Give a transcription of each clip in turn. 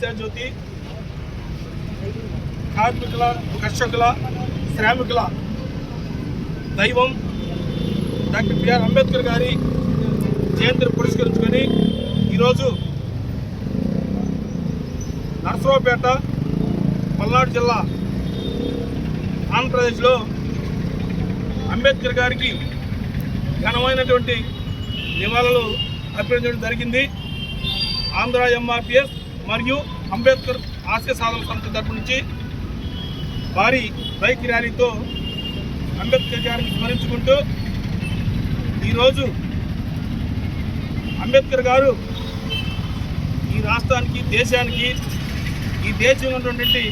ఆశాజ్యోతి కార్మికుల కర్షకుల శ్రామికుల దైవం డాక్టర్ బిఆర్ అంబేద్కర్ గారి జయంతిని పురస్కరించుకొని ఈరోజు నర్సరావుపేట పల్నాడు జిల్లా ఆంధ్రప్రదేశ్లో అంబేద్కర్ గారికి ఘనమైనటువంటి నివాళులు అర్పించడం జరిగింది. ఆంధ్ర ఎంఆర్పిఎస్ మరియు అంబేద్కర్ ఆశయ సాధన సంస్థ తరపు నుంచి భారీ బైక్ ర్యాలీతో అంబేద్కర్ గారిని స్మరించుకుంటూ ఈరోజు అంబేద్కర్ గారు ఈ రాష్ట్రానికి దేశానికి ఈ దేశంలో ఉన్నటువంటి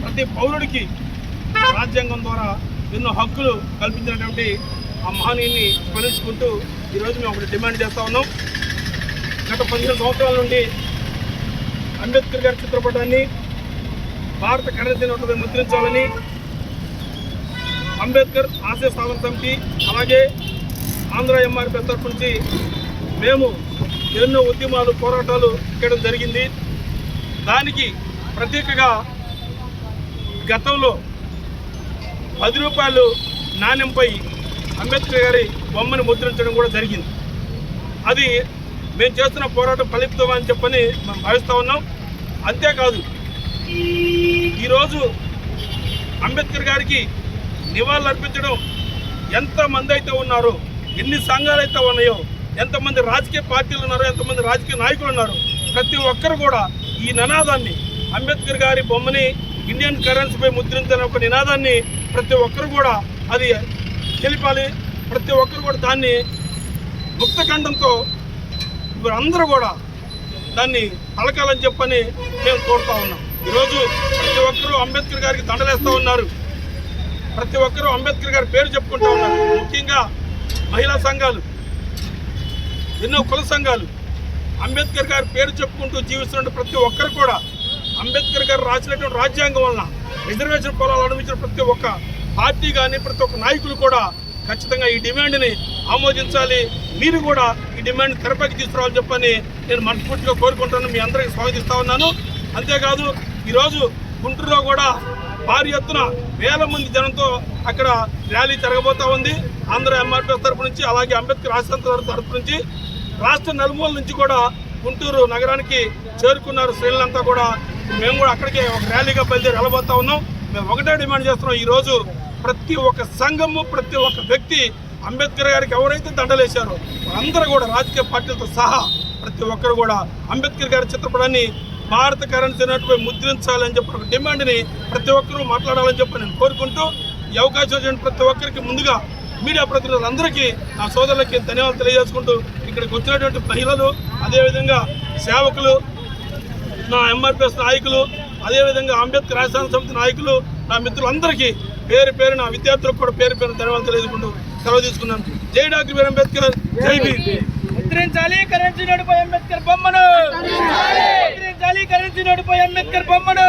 ప్రతి పౌరుడికి రాజ్యాంగం ద్వారా ఎన్నో హక్కులు కల్పించినటువంటి ఆ మహనీయుని స్మరించుకుంటూ ఈరోజు మేము ఒకటి డిమాండ్ చేస్తూ ఉన్నాం. గత పదిహేను సంవత్సరాల నుండి అంబేద్కర్ గారి చిత్రపటాన్ని భారత కరెన్సీ ముద్రించాలని అంబేద్కర్ ఆశయ సాధన సమితి అలాగే ఆంధ్ర ఎంఆర్పీ తరఫు నుంచి మేము ఎన్నో ఉద్యమాలు పోరాటాలు చేయడం జరిగింది. దానికి ప్రత్యేకగా గతంలో పది రూపాయలు నాణ్యంపై అంబేద్కర్ గారి బొమ్మను ముద్రించడం కూడా జరిగింది. అది మేము చేస్తున్న పోరాటం ఫలితం అని చెప్పని మనం భావిస్తూ ఉన్నాం. అంతేకాదు ఈరోజు అంబేద్కర్ గారికి నివాళులర్పించడం ఎంతమంది అయితే ఉన్నారో ఎన్ని సంఘాలు అయితే ఉన్నాయో ఎంతమంది రాజకీయ పార్టీలు ఉన్నారో ఎంతమంది రాజకీయ నాయకులు ఉన్నారు ప్రతి ఒక్కరు కూడా ఈ నినాదాన్ని అంబేద్కర్ గారి బొమ్మని ఇండియన్ కరెన్సీపై ముద్రించిన ఒక నినాదాన్ని ప్రతి ఒక్కరు కూడా అది తెలిపాలి. ప్రతి ఒక్కరు కూడా దాన్ని ముక్తఖండంతో అందరూ కూడా దాన్ని పలకాలని చెప్పని మేము కోరుతా ఉన్నాం. ఈరోజు ప్రతి ఒక్కరూ అంబేద్కర్ గారికి దండలేస్తూ ఉన్నారు. ప్రతి ఒక్కరూ అంబేద్కర్ గారి పేరు చెప్పుకుంటూ ఉన్నారు. ముఖ్యంగా మహిళా సంఘాలు ఎన్నో కుల సంఘాలు అంబేద్కర్ గారి పేరు చెప్పుకుంటూ జీవిస్తున్న ప్రతి ఒక్కరు కూడా అంబేద్కర్ గారు రాసినటువంటి రాజ్యాంగం వలన రిజర్వేషన్ పొలాలు అనుభవించిన ప్రతి ఒక్క పార్టీ కానీ ప్రతి ఒక్క నాయకులు కూడా ఖచ్చితంగా ఈ డిమాండ్ని ఆమోదించాలి. మీరు కూడా ఈ డిమాండ్ తెరపైకి తీసుకురావాలని చెప్పని నేను మనస్ఫూర్తిగా కోరుకుంటున్నాను. మీ అందరికీ స్వాగతిస్తా ఉన్నాను. అంతేకాదు ఈరోజు గుంటూరులో కూడా భారీ ఎత్తున వేల మంది జనంతో అక్కడ ర్యాలీ జరగబోతా ఉంది. ఆంధ్ర ఎంఆర్పీఎస్ తరపు నుంచి అలాగే అంబేద్కర్ ఆశ్రమ తరపు నుంచి రాష్ట్ర నలుమూల నుంచి కూడా గుంటూరు నగరానికి చేరుకున్నారు శ్రేణులంతా కూడా. మేము కూడా అక్కడికే ఒక ర్యాలీగా బయలుదేరి వెళ్ళబోతా ఉన్నాం. మేము ఒకటే డిమాండ్ చేస్తున్నాం. ఈరోజు ప్రతి ఒక్క సంఘము ప్రతి ఒక్క వ్యక్తి అంబేద్కర్ గారికి ఎవరైతే దండలేశారో అందరూ కూడా రాజకీయ పార్టీలతో సహా ప్రతి ఒక్కరు కూడా అంబేద్కర్ గారి చిత్రపటాన్ని భారత కరెన్సీ నోటుపై ముద్రించాలని చెప్పి ఒక డిమాండ్ని ప్రతి ఒక్కరూ మాట్లాడాలని చెప్పి నేను కోరుకుంటూ ఈ అవకాశం ప్రతి ఒక్కరికి ముందుగా మీడియా ప్రతినిధులందరికీ నా సోదరులకి ధన్యవాదాలు తెలియజేసుకుంటూ ఇక్కడికి వచ్చినటువంటి మహిళలు అదేవిధంగా సేవకులు నా ఎంఆర్పిఎస్ నాయకులు అదేవిధంగా అంబేద్కర్ రాజధాని సమితి నాయకులు నా మిత్రులందరికీ పేరు పేరు నా విద్యార్థులకు కూడా పేరు పేరు ధన్యవాదాలు తెలియజేసుకుంటూ సెలవు తీసుకున్నాను. జై డాక్టర్ బిఆర్ అంబేద్కర్ జై భీమ్. ముద్రించాలి కరెన్సీ నోటుపై అంబేద్కర్ బొమ్మను. ముద్రించాలి కరెన్సీ నోటుపై అంబేద్కర్ బొమ్మను.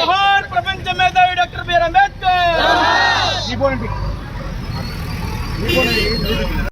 జోహార్ ప్రపంచ మేధావి డాక్టర్ బిఆర్ అంబేద్కర్.